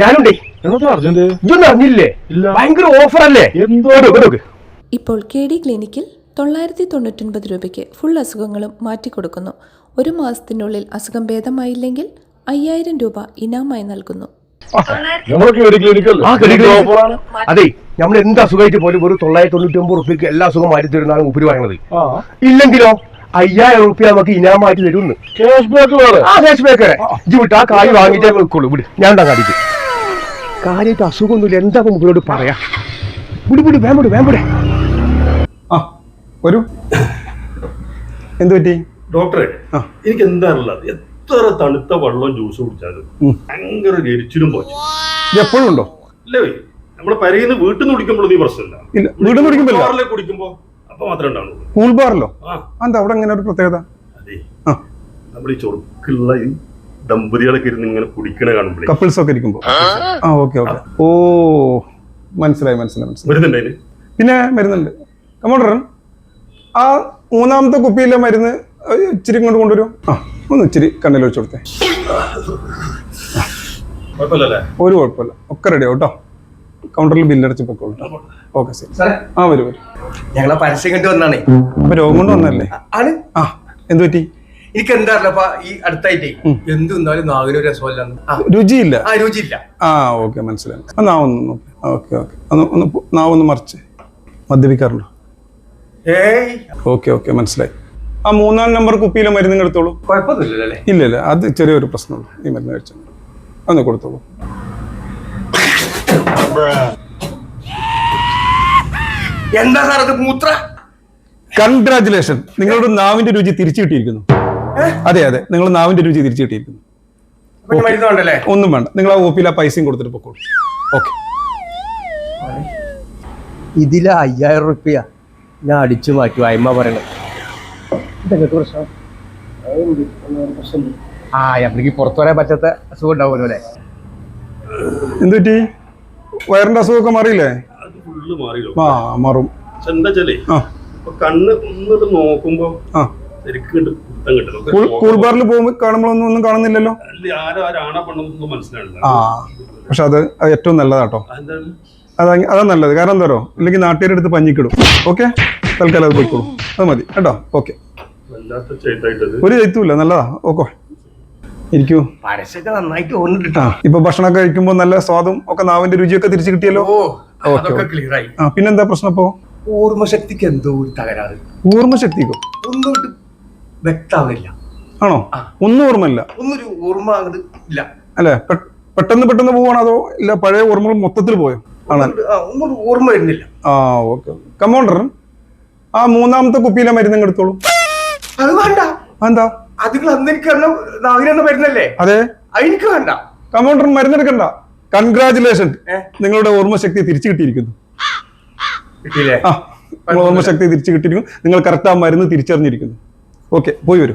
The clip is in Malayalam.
ഞാനുണ്ടേ. എന്നത്തെ അർജന്റ് ഇതൊന്നും അറിഞ്ഞില്ലേ? ഇല്ല. ഭയങ്കര ഓഫർ അല്ലേ എന്തോ ഇപ്പോൾ കെ ഡി ക്ലിനിക്കിൽ തൊള്ളായിരത്തി തൊണ്ണൂറ്റൊൻപത് രൂപയ്ക്ക് ഫുൾ അസുഖങ്ങളും മാറ്റിക്കൊടുക്കുന്നു. ഒരു മാസത്തിനുള്ളിൽ അസുഖം ഭേദമായില്ലെങ്കിൽ അയ്യായിരം രൂപ ഇനാമായി നൽകുന്നു. അതെ നമ്മൾ എന്ത് അസുഖമായിട്ട് പോലും ഒരു തൊള്ളായിരത്തി തൊണ്ണൂറ്റി ഒമ്പത് റുപ്യക്ക് എല്ലാ അസുഖം മാറ്റി തരുന്നതാണ് ഉപരി പറയുന്നത് ഇല്ലെങ്കിലോ? അയ്യായിരം റുപ്യ നമുക്ക് ഇനാമായിട്ട് തരുമെന്ന്. ക്യാഷ് ബാക്ക് വേറെ. ആ ക്യാഷ് ബാക്കറെ ഇജ്ജ് വിട്ട് ആ കാര്യം വാങ്ങിയിട്ടേ വെക്കുള്ളൂ വിട്. ഞാൻ ഉണ്ടാ കാണിക്കും കാര്യമായിട്ട് അസുഖമൊന്നുമില്ല. എന്താ മുമ്പിലോട് പറയാ? വിട് വിട്. വേമ്പട് വേമ്പടെ ആ ഒരു എന്ത് പറ്റി? ഡോക്ടറെ എനിക്ക് എന്താ എത്ര തണുത്ത വെള്ളവും ജ്യൂസ് കുടിച്ചാലും. ഭയങ്കര ഒരു എരിച്ചിലും പോച്ചു എപ്പോഴും ഉണ്ടോ? അല്ലേ നമ്മളെ പരയുന്ന വീട്ടിൽ നിന്ന് കുടിക്കുമ്പോഴൊന്നും ഈ പ്രശ്നമില്ല. ഇല്ല വീട്ടിൽ നിന്ന് കുടിക്കുമ്പോൾ കാറിലെ കുടിക്കുമ്പോ അപ്പൊ മാത്രമേ ഉണ്ടാവുള്ളൂ. കൂൾ ബാറിലോ എന്താ അവിടെ അങ്ങനെ ഒരു പ്രത്യേകത? അതെ. നമ്മൾ ഈ ചൊറുക്കുള്ള ഈ ദമ്പതികളൊക്കെ ഇരുന്ന് ഇങ്ങനെ കുടിക്കണ കാണുമ്പോൾ കപ്പിൾസ് ഒക്കെ ഇരിക്കുമ്പോൾ ആ. ഓക്കെ ഓക്കെ ഓ മനസ്സിലായി മനസ്സിലായി മനസ്സിലായി. വരുന്നുണ്ടേന് പിന്നെ മരുന്നുണ്ട്. കമോഡർ ആ മൂന്നാമത്തെ കുപ്പിയിലെ മരുന്ന് ഇച്ചിരി ഇങ്ങോട്ട് കൊണ്ടുവരും. ആ ഒന്ന് ഇച്ചിരി കണ്ണിൽ വെച്ച് കൊടുത്തേ ഒരു കുഴപ്പമില്ല. ഒക്കെ റെഡി ആവും കേട്ടോ കൗണ്ടറിൽ ബില്ലടച്ച് പൊക്കോളൂ ഓക്കെ ശരി. ആ വരും വരും. ഞങ്ങളെ പരസ്യം കണ്ടു വന്നാണേ. അപ്പൊ രോഗം കൊണ്ട് വന്നല്ലേ ആണ്. ആ എന്ത് പറ്റി? എനിക്ക് എന്താ അറിയില്ല ഈ അടുത്തായിട്ടേ എന്ത് തിന്നാലും നാവിനൊരു രസമല്ല രുചിയില്ല? ആ രുചിയില്ല. ആ ഓക്കെ മനസ്സിലായി. ആ നാവൊന്ന് ഓക്കെ ഓക്കെ ഒന്ന് ഒന്ന് നാവൊന്ന് മറിച്ച്. മദ്യപിക്കാറുണ്ടോ? ഏയ്. ഓക്കെ ഓക്കെ മനസ്സിലായി. ആ മൂന്നാം നമ്പർ കുപ്പിയിലെ മരുന്ന് എടുത്തോളൂ. കുഴപ്പമൊന്നുമില്ലല്ലോ? ഇല്ല ഇല്ല അത് ചെറിയൊരു പ്രശ്നമുള്ളൂ. ഈ മരുന്ന് കഴിച്ചു അന്ന് കൊടുത്തോളൂ. എന്താ സാർ അത് മൂത്ര? കൺഗ്രാചുലേഷൻ നിങ്ങളുടെ നാവിന്റെ രുചി തിരിച്ചു കിട്ടിയിരിക്കുന്നു. അതെ അതെ. നിങ്ങൾ നാവിന്റെ രുചി തിരിച്ചു കിട്ടിയിരിക്കുന്നു. ഒന്നും വേണ്ട. നിങ്ങൾ ആ ഓപ്പിയിൽ ആ പൈസയും കൊടുത്തിട്ട് പൊക്കോളൂ. ഓക്കെ ഇതിലെ അയ്യായിരം റുപ്യ ഞാൻ അടിച്ചു മാറ്റി. അയ്മ പറയണത് പ്രശ്നം? ആ നമ്മൾക്ക് പുറത്തു വരാൻ പറ്റാത്ത അസുഖം ഉണ്ടാവുമല്ലോ അല്ലേ? എന്ത് പറ്റി വയറിന്റെ അസുഖമൊക്കെ മാറിയില്ലേ? ആ മാറും. കണ്ണ് ഒന്നിട്ട് നോക്കുമ്പോ ആ. ശരിക്കും ഇങ്ങട് കുത്തം കൂൾ കൂൾ ബാറിൽ പോകുമ്പോൾ കാണുമ്പോഴൊന്നും ഒന്നും കാണുന്നില്ലല്ലോ? ആ. പക്ഷെ അത് ഏറ്റവും നല്ലതാട്ടോ. അതാ അതാ നല്ലത്. കാരണം എന്താ അല്ലെങ്കിൽ ഇല്ലെങ്കിൽ നാട്ടുകാരുടെ അടുത്ത് പഞ്ഞിക്കിടും. ഓക്കെ? തൽക്കാലം അത് പോയിക്കോളൂ. അത് മതി. കേട്ടോ? ഓക്കെ. ഒരു എഴുത്തുമില്ല നല്ലതാ. ഓക്കെ. ഇരിക്കൂ. പരസ്യൊക്കെ നന്നായിട്ട് ഓർന്നിട്ട് ഇപ്പൊ ഭക്ഷണം കഴിക്കുമ്പോ നല്ല സ്വാദും ഒക്കെ നാവിന്റെ രുചിയൊക്കെ തിരിച്ചു കിട്ടിയല്ലോ? അതൊക്കെ ക്ലിയർ ആയി. ആ പിന്നെന്താ പ്രശ്നം ഇപ്പോ? ഓർമ്മശക്തിക്ക് എന്തോ ഒരു തകരാറ്. ഓർമ്മശക്തിക്കോ ഒന്നും വ്യക്തമാവില്ല. വ്യക്താവുന്നില്ല ആണോ ഒന്നും ഓർമ്മയില്ല. ഒന്നൊരു ഓർമ്മ ഇല്ല. അല്ലെ? പെട്ടെന്ന് പെട്ടെന്ന് പോവാണോ അതോ ഇല്ല പഴയ ഓർമ്മകൾ മൊത്തത്തിൽ പോയോ? ഒന്നും ഓർമ്മ വരുന്നില്ല. ആ ഓക്കെ. കമൗണ്ടർ ആ മൂന്നാമത്തെ കുപ്പിയിലെ മരുന്ന് എടുത്തോളൂ. അത് വേണ്ട. എന്താ അതുകൾ അന്ന് എനിക്ക് നാവിനെന്ന് വരുന്നല്ലേ? അതെ. എനിക്ക് വേണ്ട. കമൗണ്ടർ മരുന്നെടുക്കണ്ട. കൺഗ്രാചുലേഷൻ നിങ്ങളുടെ ഓർമ്മശക്തി തിരിച്ചു കിട്ടിയിരിക്കുന്നു. ഓർമ്മശക്തി തിരിച്ചു കിട്ടിയിരിക്കുന്നു. നിങ്ങൾ കറക്റ്റ് ആ മരുന്ന് തിരിച്ചറിഞ്ഞിരിക്കുന്നു. ഓക്കെ പോയി വരൂ.